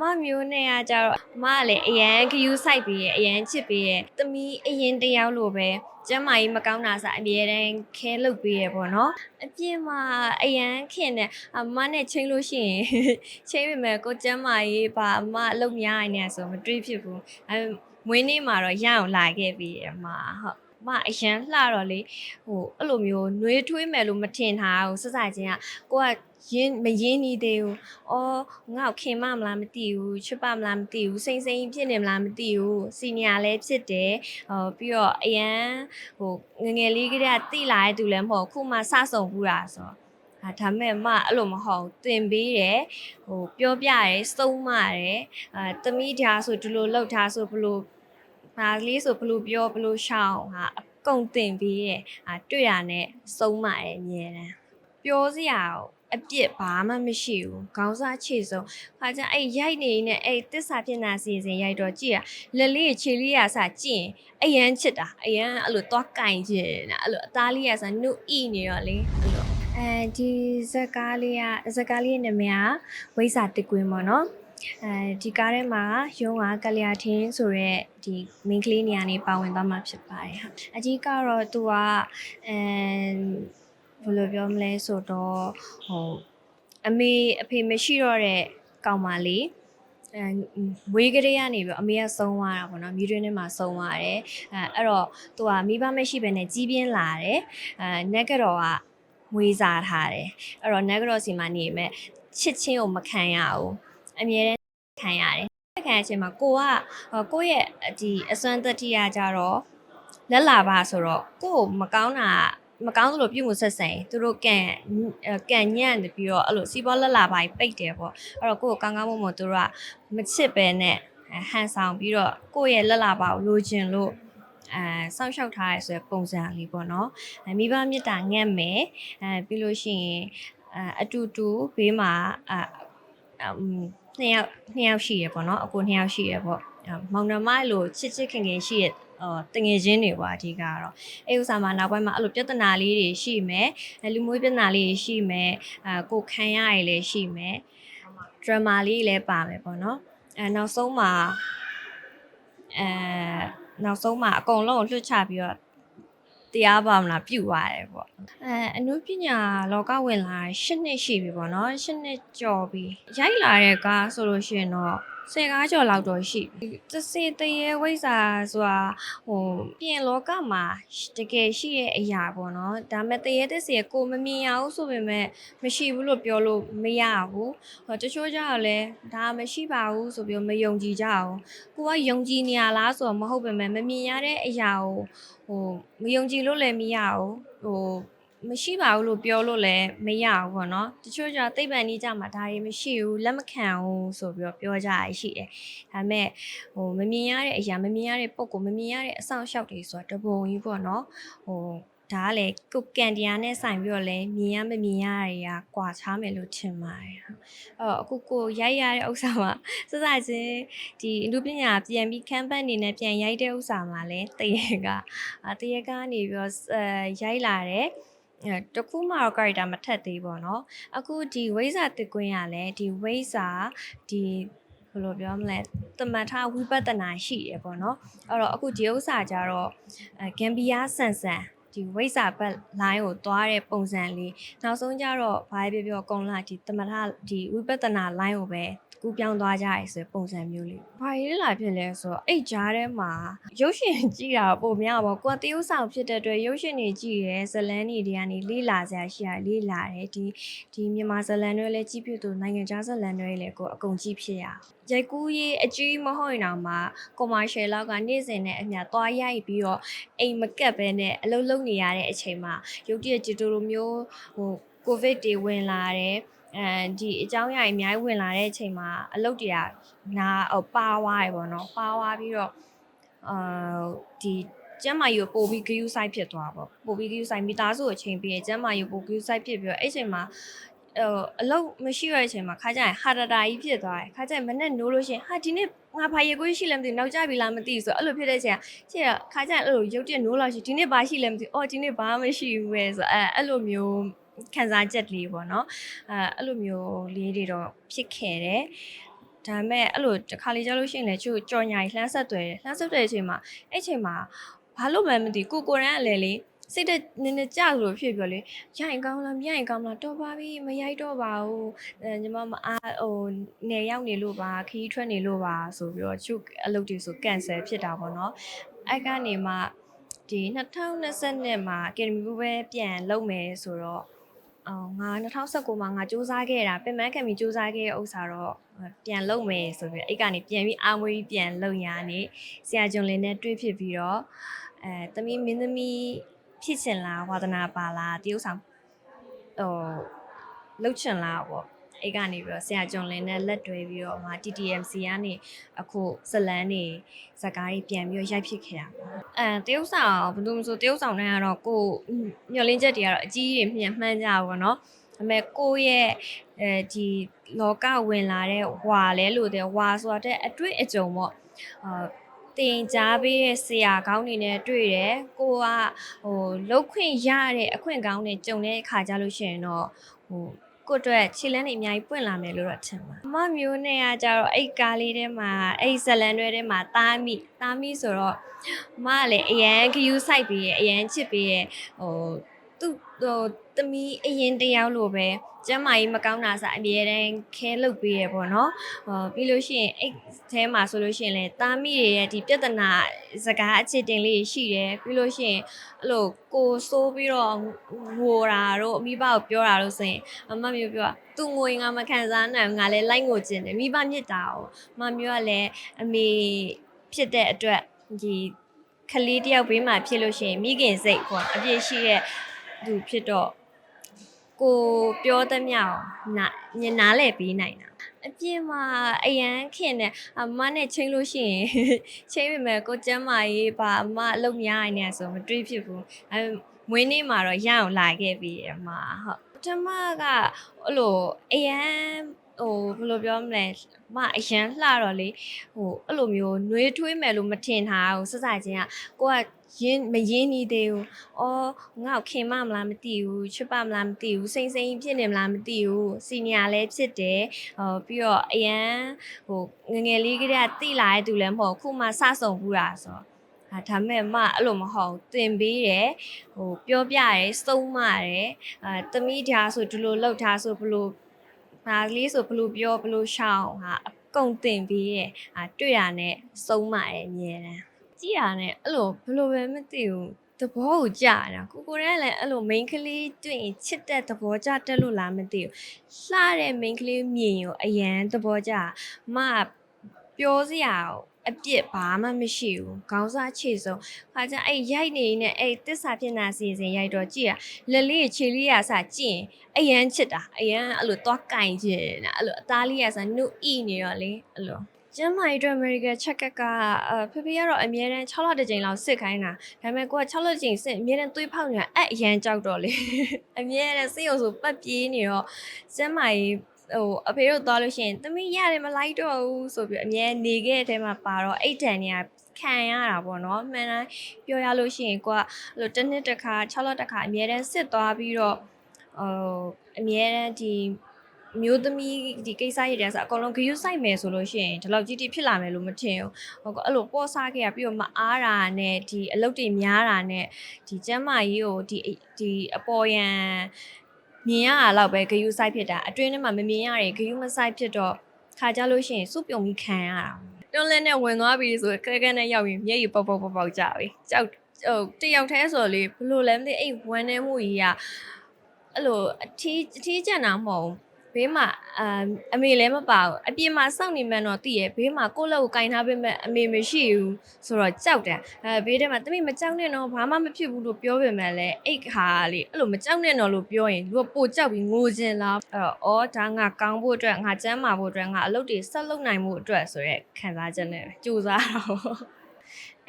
မမျိုးနဲ့ကကြတော့အမကလည်းအရန်ခယူးဆိုင်ပြီးရအရန်ချစ်ပြီးရသမီးအရင်တယောက်လိုပဲကျမ်းမာရေးမကောင်းတာစအမြဲတမ်းခဲလုပ်ပြီးရပေါ့နော်အပြင်းမှာအရန်ခင်တယ်အမနဲ့ချိန်လို့ရှိရင်ချိန်ပေမဲ့ကိုကျမ်းမာရေးပါအမအလုပ်များနေတယ်ဆိုမတွေးဖြစ်ဘူးအဲမွေးနေ့မှာတော့ရအောင်လာခဲ့ပြီးရအမဟုတ်အ မအရန်လှတော့လေဟိုအဲ့လိုမျိုးနှွေးထွေးမယ်လို့မထင်ထားဘူးစစချင်းကကိုကရင်းမရင်းနေသေးဘူးအော်ငါ့ကိုခင်မမလားမသိဘူးချစ်ပါမလားမသိဘူးစိမ့်စိမ့်ဖြစ်နေမလားမသိဘူးစီနီယာလည်းဖြစ်တယ်ဟောပြီးတော့အရန်ဟိုငယ်ငယ်လေးကတည်းကတိလာတဲ့သူလည်းမဟုတ်ဘူးခုမှစဆုံဘူးတာဆိုတော့အာဒါမဲ့မအဲ့လိုမဟုတ်ဘူးတင်ပေးတယ်ဟိုပြောပြတယ်စုံးမတယ်အာတမိထားဆိုဒီလိုလောက်ထားဆိုဘလို့ ဒါလေးဆိုဘလို့ပြောဘလို့ရှောင်းဟာအကုန်တင်ပေးတယ်အာတွေ့ရနဲ့စုံးမတယ်အမြဲတမ်းပြောစရာကိုအပြစ်ဘာမှမရှိဘူးခေါင်းစားချေဆုံးခါကျအဲ့ရိုက်နေနေအဲ့တစ္ဆာဖြစ်နာစီစဉ်ရိုက်တော့ကြည့်ရလက်လေးခြေလေးရစကြည့်ရင်အရန်ချစ်တာအရန်အဲ့လိုသွားကင်ချင်တာအဲ့လိုအသားလေးရစနုဣနေတော့လေအဲ့လိုအဲဒီဇက်ကားလေးကဇက်ကားလေးရဲ့နာမည်ကဝိဇာတကွင်းပေါ့နော် အဲဒီကားထဲမှာရုံးကကလျာထင်းဆိုရက်ဒီ main ကလေးနေရာနေပါဝင်သွားမှာဖြစ်ပါတယ်ဟာအကြီးကတော့သူကအဲဘယ်လိုပြောမလဲဆိုတော့ဟိုအမေအဖေမရှိတော့တဲ့ကောင်မလေးအဲဝေးကလေးကနေပြီးအမေကဆုံးသွားတာပေါ့နော်မြူတွင်းထဲမှာဆုံးသွားတယ်အဲအဲ့တော့သူကမိဘမရှိဘဲနဲ့ကြီးပြင်းလာတယ်အဲနက်ကတော့ကမွေးစားထားတယ်အဲ့တော့နက်ကတော့စီမှာနေမဲ့ချစ်ချင်းကိုမခံရဘူး အမြဲတမ်းခံရတယ်ခံရချင်းမှာကိုကကိုယ့်ရဲ့ဒီအစွမ်းတတိယကြတော့လက်လာပါဆိုတော့ကို့ကိုမကောင်းတာမကောင်းသလိုပြုမှုဆက်ဆံရင်သူတို့ကန်ကန်ညံ့ပြီးတော့အဲ့လိုစီးပွားလက်လာပိုင်းပိတ်တယ်ပေါ့အဲ့တော့ကိုယ့်ကိုကောင်းကောင်းမွန်မွန်သူတို့ကမချစ်ပဲနဲ့ဟန်ဆောင်ပြီးတော့ကိုယ့်ရဲ့လက်လာပါကိုလိုချင်လို့အဲစောင့်ရှောက်ထားရဲဆိုရယ်ပုံစံလေးပေါ့နော်အဲမိဘမြတ်တာငတ်မယ်အဲပြီးလို့ရှိရင်အဲအတူတူဘေးမှာအအမ် နှစ်ယောက်နှစ်ယောက်ရှိရပေါ့နော်အကိုနှစ်ယောက်ရှိရပေါ့မောင်နှမလို့ချစ်ချစ်ခင်ခင်ရှိရအော်တငယ်ချင်းတွေပေါ့အဓိကတော့အဲ့ဥစားမှာနောက်ပိုင်းမှာအဲ့လိုပြဿနာလေးတွေရှိမယ်လူမျိုးပြဿနာလေးတွေရှိမယ်အဲကိုခံရရည်လည်းရှိမယ်ဒရမာလေးလည်းပါမယ်ပေါ့နော်အဲနောက်ဆုံးမှာအဲနောက်ဆုံးမှာအကုန်လုံးကိုလွှတ်ချပြီးတော့ တရားပါမလားပြုတ်သွားတယ်ပေါ့အဲအနုပညာလောကဝင်လာ၈နှစ်ရှိပြီပေါ့နော်၈နှစ်ကျော်ပြီရိုက်လာတဲ့ကားဆိုလို့ရှိရင်တော့ ဆယ်ကားကျော်လောက်တော့ရှိပြီတစေတရေဝိဇ္ဇာဆိုတာဟိုပြင်လောကမှာတကယ်ရှိရဲ့အရာပေါ့နော်ဒါမဲ့တရေတစေကိုမမြင်ရဘူးဆိုပေမဲ့မရှိဘူးလို့ပြောလို့မရဘူးဟိုတချို့ကြတော့လဲဒါမရှိပါဘူးဆိုပြီးမယုံကြည်ကြအောင်ကိုကယုံကြည်နေရလားဆိုတော့မဟုတ်ပေမဲ့မမြင်ရတဲ့အရာကိုဟိုမယုံကြည်လို့လည်းမရဘူးဟို မရှိပါဘူးလို့ပြောလို့လည်းမရဘူးပေါ့နော်တချို့ကျသိပ္ပံနည်းကြမှာဒါတွေမရှိဘူးလက်မခံဘူးဆိုပြီးတော့ပြောကြရရှိတယ်ဒါပေမဲ့ဟိုမမြင်ရတဲ့အရာမမြင်ရတဲ့ပုံကိုမမြင်ရတဲ့အဆောင်အရှောက်တွေဆိုတာတပုံကြီးပေါ့နော်ဟိုဒါကလည်းကိုကန်တရားနဲ့ဆိုင်ပြီးတော့လည်းမြင်ရမမြင်ရတွေကကွာခြားမယ်လို့ထင်ပါတယ်အဲ့တော့အခုကိုရိုက်ရတဲ့ဥစ္စာမှာစစချင်းဒီအမှုပညာပြန်ပြီးခန်းပတ်နေနဲ့ပြန်ရိုက်တဲ့ဥစ္စာမှာလည်းတရေကတရေကနေပြီးတော့ရိုက်လာတဲ့ အဲတခုမှတော့ character မထက်သေးပေါ့နော်အခုဒီဝိဇ္ဇာတစ်ကွင်းရလဲဒီဝိဇ္ဇာဒီဘယ်လိုပြောမလဲတမထဝိပဿနာရှိရပေါ့နော်အဲ့တော့အခုဒီဥစ္စာကြတော့အဲဂမ်ဘီယာဆန်ဆန်ဒီဝိဇ္ဇာဘက် line ကိုသွားတဲ့ပုံစံလေးနောက်ဆုံးကျတော့ဘာပဲပြောပြောအကုန်လုံးဒီတမထဒီဝိပဿနာ line ကိုပဲ ကူးပြောင်းသွားကြရဲဆိုပုံစံမျိုးလေး။ဘာရေးလာဖြစ်လဲဆိုတော့အဲ့ကြားထဲမှာရုပ်ရှင်ကြည့်တာပုံများပေါ့။ကိုကတရုပ်ဆောင်ဖြစ်တဲ့အတွက်ရုပ်ရှင်တွေကြည့်ရဲဇလန်းတွေတွေကနေလေးလာစရာရှိရလေးလာတယ်။ဒီဒီမြန်မာဇလန်းတွေလည်းကြည့်ပြသူနိုင်ငံခြားဇလန်းတွေလည်းကိုအကုန်ကြည့်ဖြစ်ရအောင်။ရိုက်ကူးရေးအကြီးမဟုတ်ရင်တော့မှ commercial လောက်ကနေ့စဉ်နဲ့အမျှသွားရိုက်ပြီးတော့အိမ်မကက်ပဲနဲ့အလုပ်လုပ်နေရတဲ့အချိန်မှာရုပ်တရက်ဂျီတိုလိုမျိုးဟိုကိုဗစ်တွေဝင်လာတယ်။ အဲဒီအကြောင်းအရာတွေအများကြီးဝင်လာတဲ့အချိန်မှာအလုပ်တွေကနာဟိုပါသွားတယ်ပေါ့နော်ပါသွားပြီးတော့အာဒီကျမ်းမာယူပို့ပြီးဂယူးဆိုင်ဖြစ်သွားပေါ့ပို့ပြီးဂယူးဆိုင်မိသားစုအချိန်ပြီးရင်ကျမ်းမာယူပို့ဂယူးဆိုင်ဖြစ်ပြီးတော့အဲ့အချိန်မှာဟိုအလုပ်မရှိရတဲ့အချိန်မှာခါကြရင်ဟာတာတာကြီးဖြစ်သွားတယ်ခါကြရင်မနဲ့နိုးလို့ရှိရင်ဟာဒီနေ့ငါဘာရေကိုရှိလဲမသိဘူးနောက်ကြပြီလားမသိဘူးဆိုအဲ့လိုဖြစ်တဲ့အချိန်ကကျရခါကြရင်အဲ့လိုရုပ်တရက်နိုးလာရှိဒီနေ့ဘာရှိလဲမသိဘူးအော်ဒီနေ့ဘာမှမရှိဘူးပဲဆိုအဲ့အဲ့လိုမျိုး ခံစားချက်လေးပေါ့နော်အဲအဲ့လိုမျိုးလေးတွေတော့ဖြစ်ခဲ့တယ်ဒါပေမဲ့အဲ့လိုတစ်ခါလေကြားလို့ရှိရင်လည်းချို့ကြော်ညာကြီးလှမ်းဆက်သွဲတယ်လှမ်းဆက်သွဲတဲ့အချိန်မှာအဲ့အချိန်မှာဘာလို့မှမသိကိုကိုရန်ကလည်းလေစိတ်တက်နည်းနည်းကြောက်လို့ဖြစ်ပြောလေရရင်ကောင်းလားမရရင်ကောင်းလားတော်ပါပြီမရိုက်တော့ပါဘူးအဲညီမမအားဟိုနေရောက်နေလို့ပါခီးထွက်နေလို့ပါဆိုပြီးတော့ချို့အလုပ်တွေဆို cancel ဖြစ်တာပေါ့နော်အဲ့ကနေမှဒီ2020မှာ Academy ဘူးပဲပြန်လုပ်မယ်ဆိုတော့ အော်ငါ2019မှာငါစူးစမ်းခဲ့တာပြင်ပန်းခံပြီးစူးစမ်းခဲ့တဲ့ဥစ္စာတော့ပြန်လုပ်မယ်ဆိုပြီးအဲ့ကနေပြန်ပြီးအာမွေးပြန်လုပ်ရနေဆရာကျွန်လင်းနဲ့တွေ့ဖြစ်ပြီးတော့အဲသမီးမင်းသမီးဖြစ်ချင်လားဝါသနာပါလားတရုပ်ဆောင်ဟိုလှုပ်ချင်လားပေါ့ အဲ့ကနေပြီးတော့ဆရာကျွန်လင်းနဲ့လက်တွဲပြီးတော့ဟို TTMC ကနေအခုဇလန်းနေဇကားကြီးပြန်ပြီးတော့ရိုက်ဖြစ်ခဲ့တာပေါ့အဲတရုတ်ဆောင်ဘယ်သူမှဆိုတရုတ်ဆောင်တိုင်းကတော့ကိုညှော်လင်းချက်တွေကတော့အကြီးကြီးမြန်မှန်းကြပါတော့နော်ဒါပေမဲ့ကိုရဲ့အဲဒီလောကဝင်လာတဲ့ဟွာလဲလို့တဲ့ဟွာဆိုတဲ့အတွေ့အကြုံပေါ့အာတင်ကြားပေးတဲ့ဆရာကောင်းတွေနဲ့တွေ့တယ်ကိုကဟိုလှုပ်ခွင့်ရတဲ့အခွင့်ကောင်းတွေကြုံတဲ့အခါကြလို့ရှိရင်တော့ဟို ကိုယ့်အတွက်ခြေလန်းတွေအများကြီးပွင့်လာမယ်လို့တော့ထင်ပါအမမျိုးနဲ့ကကြတော့အဲ့ကားလေးထဲမှာအဲ့ဇလန်တွေထဲမှာတားမိတားမိဆိုတော့အမကလည်းအရန်ခယူးဆိုင်ပြီးရအရန်ချစ်ပြီးရဟို သူ့ဟိုတမီးအရင်တယောက်လိုပဲကျမ်းမာရေးမကောင်းတာစအမြဲတမ်းခဲလုပ်ပေးရပေါ့နော်ဟောပြီးလို့ရှိရင်အဲ့အဲမှာဆိုလို့ရှိရင်လေတာမီတွေရဲ့ဒီပြဿနာစကားအခြေတင်လေးရှိတယ်ပြီးလို့ရှိရင်အဲ့လိုကိုဆိုးပြီးတော့ငိုတာတို့အမိဘကိုပြောတာတို့ဆိုရင်အမမျိုးပြောသူငိုရင်ငါမခံစားနိုင်ဘူးငါလည်းလိုက်ငိုခြင်းတယ်မိဘမြစ်တာ哦မမျိုးကလည်းအမေဖြစ်တဲ့အတွက်ဒီကလေးတယောက်ဘေးမှာဖြစ်လို့ရှိရင်မိခင်စိတ်ပေါ့အပြည့်ရှိရဲ့ သူဖြစ်တော့ကိုပြောသမျှကိုနာညနားလဲပေးနိုင်တာအပြင်မှာအရန်ခင်တယ်အမနဲ့ချင်းလို့ရှိရင်ချင်းပေမဲ့ကိုကျမ်းမာရေးပါအမအလုပ်များနေတယ်ဆိုမတွေးဖြစ်ဘူးအဲမွေးနေ့မှာတော့ရအောင်လာခဲ့ပြီအမဟုတ်ပထမကအဲ့လိုအရန်ဟိုဘယ်လိုပြောမလဲအမအရန်လှတော့လေဟိုအဲ့လိုမျိုးနှွေးထွေးမယ်လို့မထင်ထားဘူးစစချင်းကကိုက ရင်းမရင်းနေသေးဘူး။အော်ငါ့ကိုခင်မမလားမသိဘူးချစ်ပါမလားမသိဘူးစိမ့်စိမ့်ဖြစ်နေမလားမသိဘူးစီနီယာလည်းဖြစ်တယ်။ဟောပြီးတော့အရန်ဟိုငယ်ငယ်လေးကတည်းကတိလာတဲ့သူလည်းမဟုတ်ဘူးခုမှစဆုံဘူးတာဆိုတော့ဟာဒါမဲ့မအဲ့လိုမဟုတ်ဘူးတင်ပေးတယ်ဟိုပြောပြတယ်စုံမတယ်အာတမိထားဆိုဒီလိုလောက်ထားဆိုဘလို့ဒါလေးဆိုဘလို့ပြောဘလို့ရှောင်းဟာအကုန်တင်ပေးတယ်အာတွေ့ရနဲ့စုံမတယ်အမြဲတမ်း ကြည့်ရနဲ့အဲ့လိုဘယ်လိုပဲမသိဘူးသဘောကိုကြာတာကိုကိုရဲလည်းအဲ့လို main ကလေးတွေ့ရင်ချစ်တဲ့သဘောကြတက်လို့လားမသိဘူးလှတဲ့ main ကလေးမြင်ရောအရန်သဘောကြမပြောစရာအပြစ်ဘာမှမရှိဘူးခေါင်းစားချေဆုံးခါကျအဲ့ရိုက်နေနေအဲ့တစ္ဆာဖြစ်နာစီစဉ်ရိုက်တော့ကြည့်ရလက်လေးခြေလေးရစကြည့်ရင်အရန်ချစ်တာအရန်အဲ့လိုသွားကင်ချင်တာအဲ့လိုအသားလေးရစနုဣနေရောလေအဲ့လို ကျမ်းမာရေးအတွက် American check up ကအဖေဖေကတော့အမြဲတမ်း6လတစ်ကြိမ်လောက်စစ်ခိုင်းတာဒါပေမဲ့ကိုက6လတစ်ကြိမ်စစ်အမြဲတမ်းသွေးဖောက်နေတာအဲ့အရန်ကြောက်တော့လေအမြဲတမ်းစိတ်ရုံဆိုပတ်ပြေးနေတော့ကျမ်းမာရေးဟိုအဖေတို့သွားလို့ရှိရင်သမီးရတယ်မလိုက်တော့ဘူးဆိုပြီးအမြဲနေခဲ့တဲ့အထဲမှာပါတော့အိတ်တန်နေရခံရတာပေါ့နော်မှန်တိုင်းပြောရလို့ရှိရင်ကိုကအဲ့လိုတစ်နှစ်တစ်ခါ6လတစ်ခါအမြဲတမ်းစစ်သွားပြီးတော့ဟိုအမြဲတမ်းဒီ မျိုးသမီးဒီကိစ္စရတဲ့ဆိုအကုန်လုံးဂရုစိုက်မယ်ဆိုလို့ရှိရင်ဒီလောက်ကြီးတိဖြစ်လာမယ်လို့မထင်ဘူးဟိုအဲ့လိုပေါ့စားခဲ့ရပြီးတော့မအားတာနဲ့ဒီအလုပ်တွေများတာနဲ့ဒီကျမ်းမာရေးကိုဒီဒီအပေါ်ယံမြင်ရတာတော့ပဲဂရုစိုက်ဖြစ်တာအတွင်းထဲမှာမမြင်ရရင်ဂရုမစိုက်ဖြစ်တော့ခါကြလို့ရှိရင်စုပြုံပြီးခံရတာတွန်းလဲနဲ့ဝင်သွားပြီဆိုခဲခဲနဲ့ရောက်ရင်မျက်ရည်ပေါက်ပေါက်ပေါက်ပေါက်ကြပြီကြောက်ဟိုတယောက်တည်းဆိုလေဘလို့လဲမသိအဲ့ဝမ်းနေမှုကြီးကအဲ့လိုအထီးအထီးကျန်တာမဟုတ်ဘူး ဘေးမှာအမ်အမေလည်းမပါဘူးအပြင်မှာစောင့်နေမှန်းတော့သိရဲ့ဘေးမှာကိုယ့်လက်ကိုကင်ထားပေးမဲ့အမေမရှိဘူးဆိုတော့ကြောက်တယ်အဲဘေးထဲမှာတမိမကြောက်နဲ့တော့ဘာမှမဖြစ်ဘူးလို့ပြောပေမဲ့လည်းအိတ်ခါလေအဲ့လိုမကြောက်နဲ့တော့လို့ပြောရင်လူကပိုကြောက်ပြီးငိုကျင်လာအဲ့တော့အော်ဒါငါကောင်းဖို့အတွက်ငါကျမ်းမာဖို့အတွက်ငါအလုပ်တွေဆက်လုပ်နိုင်ဖို့အတွက်ဆိုရက်ခံစားချက်နဲ့ကြိုးစားတော့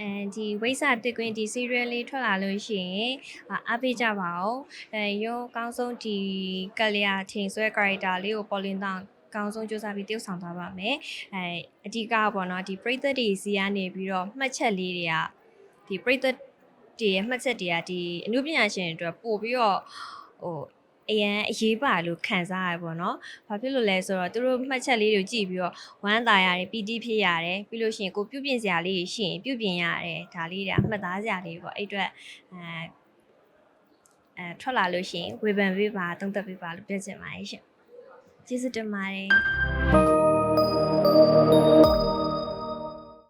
အဲဒီဝိဆာတစ်ကွင်းဒီ serial လေးထွက်လာလို့ရှိရင်အာအားပေးကြပါဦးအဲရောအကောင်းဆုံးဒီကလျာထင်ဆွဲ character လေးကိုပေါ်လင်းတောင်းအကောင်းဆုံးစူးစမ်းပြီးတည်ဆောက်သွားပါမယ်အဲအဓိကပေါ့နော်ဒီပရိသတ်တွေစီကနေပြီးတော့မှတ်ချက်လေးတွေကဒီပရိသတ်တွေရဲ့မှတ်ချက်တွေကဒီအမှုပညာရှင်တွေအတွက်ပို့ပြီးတော့ဟို အရန်အရေးပါလို့ခံစားရပေါ့နော်။ဘာဖြစ်လို့လဲဆိုတော့သူတို့မှတ်ချက်လေးတွေကြည့်ပြီးတော့ဝမ်းသာရတယ်ပီတိဖြစ်ရတယ်ပြီးလို့ရှိရင်ကိုပြုပြင်စရာလေးရှိရင်ပြုပြင်ရတယ်ဒါလေးတွေအမှတ်သားစရာလေးပေါ့အဲ့အတွက်အဲအဲထွက်လာလို့ရှိရင်ဝေဖန်ပေးပါတုံ့တက်ပေးပါလို့ပြောချင်ပါတယ်ရှင်။ကျေးဇူးတင်ပါတယ်။